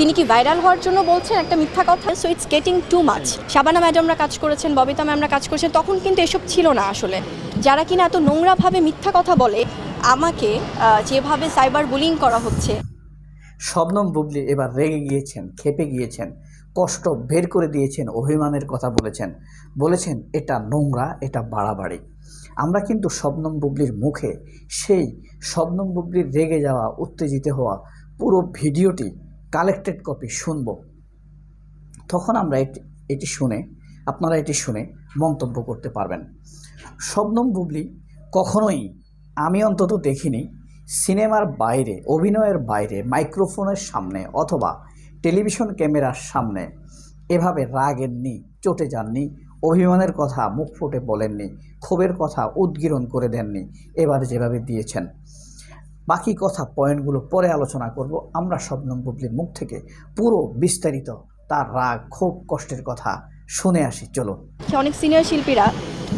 তিনি কি ভাইরাল হওয়ার জন্য বলছেন? একটা মিথ্যা কথা। So it's getting too much Shabana ম্যাডামরা কাজ করেছেন ববিতা ম্যামরা কাজ করেছেন, তখন কিন্তু এসব ছিল না আসলে। যারা কিনা এত নোংরাভাবে মিথ্যা কথা বলে, আমাকে যেভাবে সাইবার বুলিং করা হচ্ছে। শবনম বুবলি এবার রেগে গিয়েছেন, খেপে গিয়েছেন, কষ্ট বের করে দিয়েছেন, অভিমানের কথা বলেছেন। বলেছেন, এটা নোংরা, এটা বাড়াবাড়ি। আমরা কিন্তু শবনম বুবলির মুখে সেই শবনম বুবলির রেগে যাওয়া, উত্তেজিত হওয়া পুরো ভিডিওটি কালেক্টেড কপি শুনব। তখন আমরা এটি শুনে, আপনারা এটি শুনে মন্তব্য করতে পারবেন। শবনম বুবলি কখনোই, আমি অন্তত দেখিনি, সিনেমার বাইরে, অভিনয়ের বাইরে, মাইক্রোফোনের সামনে অথবা টেলিভিশন ক্যামেরার সামনে এভাবে রাগেননি, চটে যাননি, অভিমানের কথা মুখ ফুটে বলেননি, ক্ষোভের কথা উদ্গীরণ করে দেননি, এবার যেভাবে দিয়েছেন। বাকি কথা পয়েন্টগুলো পরে আলোচনা করব। আমরা শবনম বুবলির মুখ থেকে পুরো বিস্তারিত তার রাগ খুব কষ্টের কথা শুনে আসি। চলো অনেক সিনিয়র শিল্পীরা,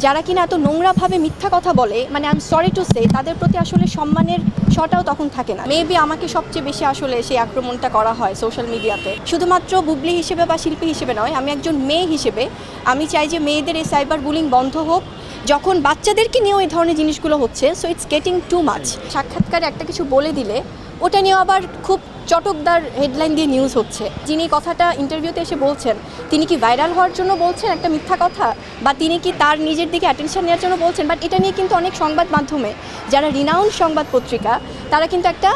যারা কিনা এত নোংরাভাবে মিথ্যা কথা বলে মানে I am sorry to say তাদের প্রতি আসলে সম্মানের শটাও তখন থাকে না। মেবি আমাকে সবচেয়ে বেশি আসলে সেই আক্রমণটা করা হয় সোশ্যাল মিডিয়াতে শুধুমাত্র বুবলি হিসেবে বা শিল্পী হিসেবে নয়, আমি একজন মেয়ে হিসেবে, আমি চাই যে মেয়েদের এই সাইবার বুলিং বন্ধ হোক যখন বাচ্চাদেরকে নিয়েও এই ধরনের জিনিসগুলো হচ্ছে so it's getting too much সাক্ষাৎকারে একটা কিছু বলে দিলে, ওটা নিয়েও আবার খুব চটকদার হেডলাইন দিয়ে নিউজ হচ্ছে। যিনি কথাটা ইন্টারভিউতে এসে বলছেন, তিনি কি ভাইরাল হওয়ার জন্য বলছেন একটা মিথ্যা কথা? বা তিনি কি তার নিজের দিকে অ্যাটেনশন নেওয়ার জন্য বলছেন? বাট এটা নিয়ে কিন্তু অনেক সংবাদ মাধ্যমে, যারা রিনাউন্ড সংবাদ পত্রিকা, তারা কিন্তু একটা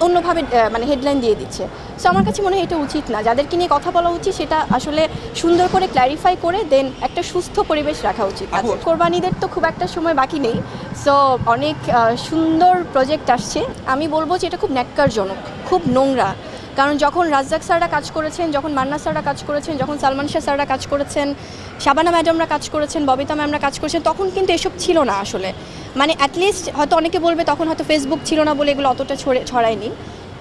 অন্যভাবে মানে হেডলাইন দিয়ে দিচ্ছে। সো আমার কাছে মনে হয় এটা উচিত না। যাদেরকে নিয়ে কথা বলা উচিত সেটা আসলে সুন্দর করে ক্ল্যারিফাই করে দেন একটা সুস্থ পরিবেশ রাখা উচিত। আপু- কোরবানিদের তো খুব একটা সময় বাকি নেই। সো অনেক সুন্দর প্রজেক্ট আসছে। আমি বলব যে এটা খুব ন্যাক্কারজনক খুব নোংরা। কারণ যখন রাজ্জাক স্যাররা কাজ করেছেন, যখন মান্না স্যাররা কাজ করেছেন, যখন সালমান শাহ স্যাররা কাজ করেছেন, শাবানা ম্যাডামরা কাজ করেছেন, ববিতা ম্যামরা কাজ করেছেন, তখন কিন্তু এসব ছিল না আসলে। মানে অ্যাটলিস্ট হয়তো অনেকে বলবে তখন হয়তো ফেসবুক ছিল না বলে এগুলো অতটা ছড়ে ছড়ায়নি।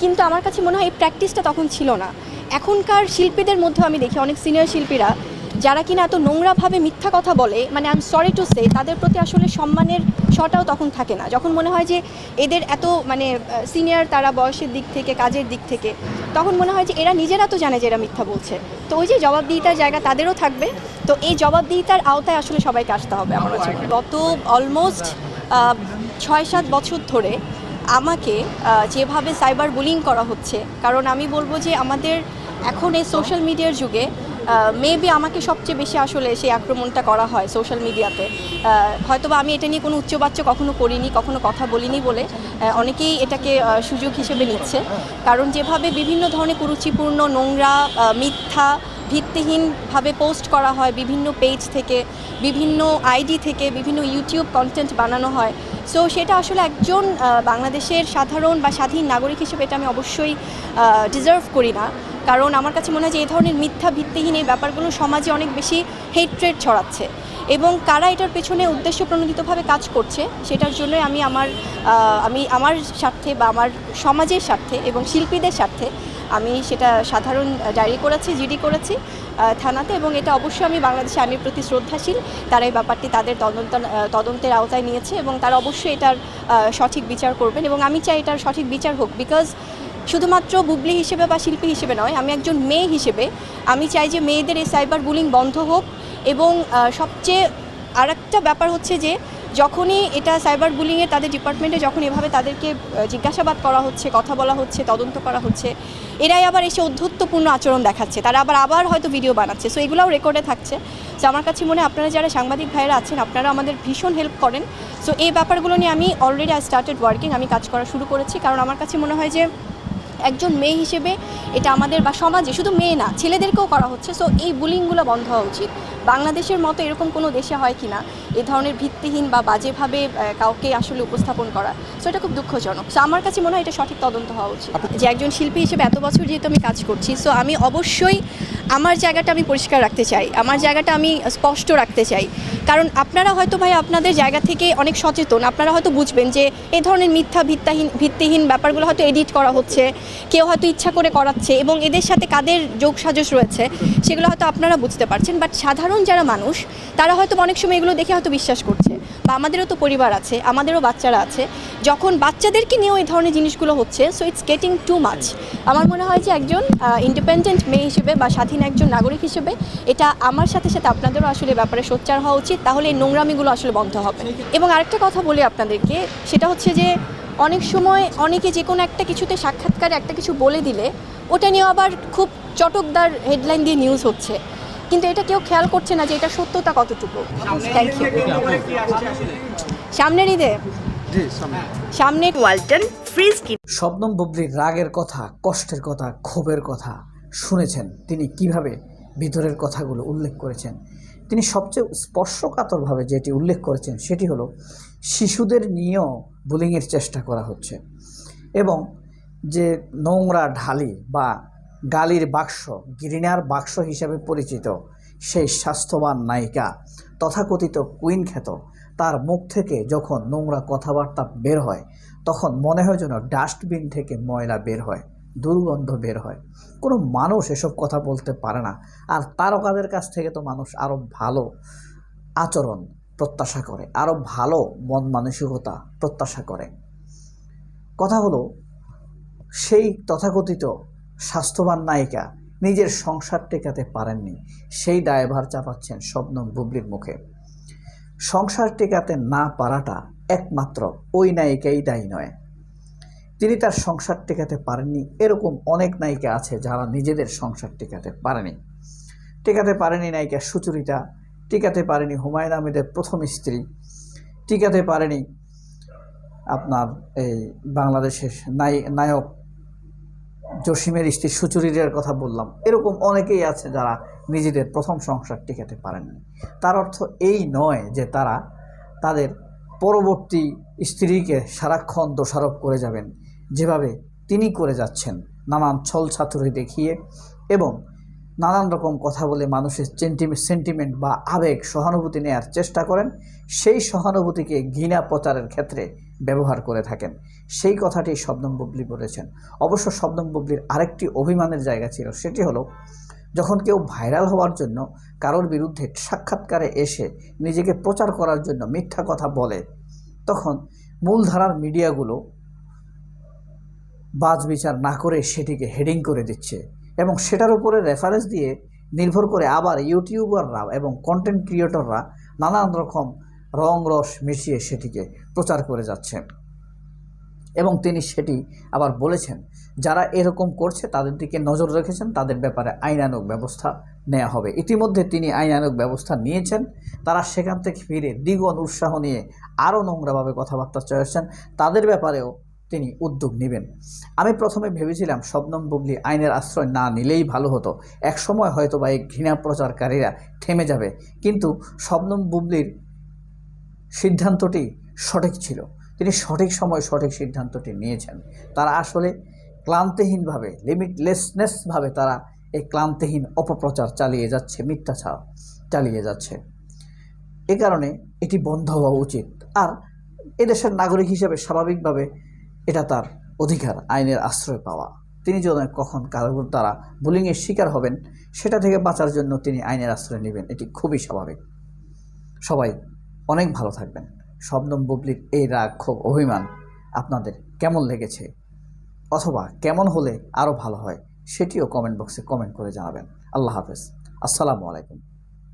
কিন্তু আমার কাছে মনে হয় এই প্র্যাকটিসটা তখন ছিল না। এখনকার শিল্পীদের মধ্যে আমি দেখি, অনেক সিনিয়র শিল্পীরা, যারা কিনা এত নোংরাভাবে মিথ্যা কথা বলে মানে I am sorry to say তাদের প্রতি আসলে সম্মানের শটাও তখন থাকে না। যখন মনে হয় যে এদের এত মানে সিনিয়র তারা বয়সের দিক থেকে, কাজের দিক থেকে, তখন মনে হয় যে এরা নিজেরা তো জানে যে এরা মিথ্যা বলছে। তো ওই যে জবাবদিহিতার জায়গা তাদেরও থাকবে। তো এই জবাবদিহিতার আওতায় আসলে সবাইকে আসতে হবে আমার কাছে গত অলমোস্ট ছয় সাত বছর ধরে আমাকে যেভাবে সাইবার বুলিং করা হচ্ছে, কারণ আমি বলব যে আমাদের এখন এই সোশ্যাল মিডিয়ার যুগে মেবি আমাকে সবচেয়ে বেশি আসলে সেই আক্রমণটা করা হয় সোশ্যাল মিডিয়াতে হয়তোবা আমি এটা নিয়ে কোনো উচ্চবাচ্য কখনো করিনি, কখনো কথা বলিনি বলে অনেকেই এটাকে সুযোগ হিসেবে নিচ্ছে। কারণ যেভাবে বিভিন্ন ধরনের কুরুচিপূর্ণ, নোংরা মিথ্যা, ভিত্তিহীনভাবে পোস্ট করা হয় বিভিন্ন পেজ থেকে, বিভিন্ন আইডি থেকে, বিভিন্ন ইউটিউব কন্টেন্ট বানানো হয় সো সেটা আসলে একজন বাংলাদেশের সাধারণ বা স্বাধীন নাগরিক হিসেবে এটা আমি অবশ্যই ডিজার্ভ করি না। কারণ আমার কাছে মনে হয় যে এই ধরনের মিথ্যা ভিত্তিহীন এই ব্যাপারগুলো সমাজে অনেক বেশি হেট্রেড ছড়াচ্ছে। এবং কারা এটার পেছনে উদ্দেশ্য প্রণোদিতভাবে কাজ করছে, সেটার জন্যই আমি আমার আমি আমার স্বার্থে বা আমার সমাজের স্বার্থে এবং শিল্পীদের স্বার্থে আমি সেটা সাধারণ ডায়েরি করেছি, জিডি করেছি থানাতে এবং এটা অবশ্যই আমি বাংলাদেশে আইনের প্রতি শ্রদ্ধাশীল। তারা এই ব্যাপারটি তাদের তদন্ত তদন্তের আওতায় নিয়েছে এবং তারা অবশ্যই এটার সঠিক বিচার করবেন এবং আমি চাই এটার সঠিক বিচার হোক বিকজ শুধুমাত্র বুবলি হিসেবে বা শিল্পী হিসেবে নয়, আমি একজন মেয়ে হিসেবে আমি চাই যে মেয়েদের এই সাইবার বুলিং বন্ধ হোক এবং সবচেয়ে আরেকটা ব্যাপার হচ্ছে যে যখনই এটা সাইবার বুলিংয়ে তাদের ডিপার্টমেন্টে যখন এভাবে তাদেরকে জিজ্ঞাসাবাদ করা হচ্ছে, কথা বলা হচ্ছে, তদন্ত করা হচ্ছে, এরাই আবার এসে অধ্যত্বপূর্ণ আচরণ দেখাচ্ছে। তারা আবার আবার হয়তো ভিডিও বানাচ্ছে। সো এগুলোও রেকর্ডে থাকছে। তো আমার কাছে মনে আপনারা যারা সাংবাদিক ভাইয়েরা আছেন, আপনারা আমাদের ভীষণ হেল্প করেন। সো এই ব্যাপারগুলো নিয়ে আমি অলরেডি আই স্টার্টেড ওয়ার্কিং আমি কাজ করা শুরু করেছি। কারণ আমার কাছে মনে হয় যে, একজন মেয়ে হিসেবে এটা আমাদের বা সমাজে শুধু মেয়ে না, ছেলেদেরকেও করা হচ্ছে। সো এই বুলিংগুলো বন্ধ হওয়া উচিত। বাংলাদেশের মতো এরকম কোনো দেশে হয় কি না এ ধরনের ভিত্তিহীন বা বাজেভাবে কাউকে আসলে উপস্থাপন করা সো এটা খুব দুঃখজনক। সো আমার কাছে মনে হয় এটা সঠিক তদন্ত হওয়া উচিত। যে একজন শিল্পী হিসেবে এত বছর যেহেতু আমি কাজ করছি সো আমি অবশ্যই আমার জায়গাটা আমি পরিষ্কার রাখতে চাই আমার জায়গাটা আমি স্পষ্ট রাখতে চাই। কারণ আপনারা হয়তো ভাই আপনাদের জায়গা থেকে অনেক সচেতন আপনারা হয়তো বুঝবেন যে এই ধরনের মিথ্যা ভিত্তাহীন ভিত্তিহীন ব্যাপারগুলো হয়তো এডিট করা হচ্ছে কেউ হয়তো ইচ্ছা করে করাচ্ছে এবং এদের সাথে কাদের যোগ সাজস রয়েছে সেগুলো হয়তো আপনারা বুঝতে পারছেন বাট সাধারণ যারা মানুষ, তারা হয়তো অনেক সময় এগুলো দেখে হয়তো বিশ্বাস করছে। বা আমাদেরও তো পরিবার আছে, আমাদেরও বাচ্চারা আছে। যখন বাচ্চাদেরকে নিয়েও এই ধরনের জিনিসগুলো হচ্ছে so it's getting too much আমার মনে হয় যে একজন ইন্ডিপেন্ডেন্ট মেয়ে হিসেবে বা স্বাধীন একজন নাগরিক হিসেবে, এটা আমার সাথে সাথে আপনাদেরও আসলে ব্যাপারে সোচ্চার হওয়া উচিত, তাহলে এই নোংরামিগুলো আসলে বন্ধ হবে। এবং আরেকটা কথা বলি আপনাদেরকে, সেটা হচ্ছে যে অনেক সময় অনেকে যে কোনো একটা কিছুতে সাক্ষাৎকারে একটা কিছু বলে দিলে, ওটা নিয়ে আবার খুব চটকদার হেডলাইন দিয়ে নিউজ হচ্ছে। কিন্তু এটা কেউ খেয়াল করছে না যে এটা সত্যতা কতটুকু। থ্যাংক ইউ সামনের ঈদে সামনে। ওয়ালটন ফ্রিজ কিনে শবনম বুবলির রাগের কথা কষ্টের কথা ক্ষোভের কথা শুনেছেন। তিনি কীভাবে ভিতরের কথাগুলো উল্লেখ করেছেন? তিনি সবচেয়ে স্পর্শকাতরভাবে যেটি উল্লেখ করেছেন সেটি হলো শিশুদের নিয়েও বুলিংয়ের চেষ্টা করা হচ্ছে। এবং যে নোংরা ঢালি বা গালির বাক্স, গিরিনার বাক্স হিসাবে পরিচিত। সেই স্বাস্থ্যবান নায়িকা, তথাকথিত কুইন খ্যাত, তার মুখ থেকে যখন নোংরা কথাবার্তা বের হয়, তখন মনে হয় যেন ডাস্টবিন থেকে ময়লা বের হয়, দুর্গন্ধ বের হয়। কোনো মানুষ এসব কথা বলতে পারে না, আর তারকাদের কাছ থেকে তো মানুষ আরও ভালো আচরণ প্রত্যাশা করে আরও ভালো মন মানসিকতা প্রত্যাশা করে। কথা হলো, সেই তথাকথিত স্বাস্থ্যবান নায়িকা নিজের সংসার টেকাতে পারেননি। সেই দায়ভার চাপাচ্ছেন শবনম বুবলির মুখে। সংসার টেকাতে না পারাটা একমাত্র ওই নায়িকাই দায়ী নয়। তিনি তার সংসার টেকাতে পারেননি, এরকম অনেক নায়িকা আছে যারা নিজেদের সংসার টেকাতে পারেনি। টেকাতে পারেনি নায়িকা সুচরিতা, টিকাতে পারেনি হুমায়ুন আহমেদের প্রথম স্ত্রী, টিকাতে পারেনি আপনার এই বাংলাদেশের নায়ক জসিমের স্ত্রী সুচরিতার কথা বললাম। এরকম অনেকেই আছে যারা নিজেদের প্রথম সংসার টিকাতে পারেননি। তার অর্থ এই নয় যে তারা তাদের পরবর্তী স্ত্রীকে সারাক্ষণ দোষারোপ করে যাবেন। যেভাবে তিনি করে যাচ্ছেন, নানান ছল ছাতুরি দেখিয়ে এবং নানান রকম কথা বলে মানুষের সেন্টিমেন্ট বা আবেগ সহানুভূতি নেয়ার চেষ্টা করেন, সেই সহানুভূতিকে ঘৃণা প্রচারের ক্ষেত্রে ব্যবহার করে থাকেন। সেই কথাটি শবনম বুবলি বলেছেন। অবশ্য শবনম বুবলির আরেকটি অভিমানের জায়গা ছিল, সেটি হলো, যখন কেউ ভাইরাল হওয়ার জন্য কারোর বিরুদ্ধে সাক্ষাৎকারে এসে নিজেকে প্রচার করার জন্য মিথ্যা কথা বলে, তখন মূলধারার মিডিয়াগুলো বাজ বিচার না করে সেটিকে হেডিং করে দিচ্ছে এবং সেটার উপরে রেফারেন্স দিয়ে নির্ভর করে আবার ইউটিউবাররা এবং কন্টেন্ট ক্রিয়েটররা নানান রকম রং রস মিশিয়ে সেটিকে প্রচার করে যাচ্ছে। এবং তিনি সেটি আবার বলেছেন, যারা এরকম করছে তাদের দিকে নজর রেখেছেন, তাদের ব্যাপারে আইনানুগ ব্যবস্থা নেওয়া হবে। ইতিমধ্যে তিনি আইনানুগ ব্যবস্থা নিয়েছেন। তারা সেখান থেকে ফিরে দ্বিগুণ উৎসাহ নিয়ে আরও নোংরাভাবে কথাবার্তা চলেছেন তাদের ব্যাপারেও তিনি উদ্যোগ নেবেন। আমি প্রথমে ভেবেছিলাম শবনম বুবলি আইনের আশ্রয় না নিলেই ভালো হতো। এক সময় হয়তো বা এই ঘৃণা প্রচারকারীরা থেমে যাবে। কিন্তু শবনম বুবলির সিদ্ধান্তটি সঠিক ছিল। তিনি সঠিক সময় সঠিক সিদ্ধান্তটি নিয়েছেন। তারা আসলে ক্লান্তিহীনভাবে লিমিটলেসনেসভাবে তারা এই ক্লান্তিহীন অপপ্রচার চালিয়ে যাচ্ছে, মিথ্যাচার চালিয়ে যাচ্ছে। এ কারণে এটি বন্ধ হওয়া উচিত। আর এদেশের নাগরিক হিসেবে স্বাভাবিকভাবে এটা তার অধিকার, আইনের আশ্রয় পাওয়া। তিনি যদি কখন কারোর দ্বারা বুলিংয়ের শিকার হবেন, সেটা থেকে বাঁচার জন্য তিনি আইনের আশ্রয় নেবেন, এটি খুবই স্বাভাবিক। সবাই অনেক ভালো থাকবেন। শবনম বুবলির এই রাগ খুব অভিমান আপনাদের কেমন লেগেছে? অথবা কেমন হলে আরও ভালো হয়, সেটিও কমেন্ট বক্সে কমেন্ট করে জানাবেন। আল্লাহ হাফেজ। আসসালামু আলাইকুম।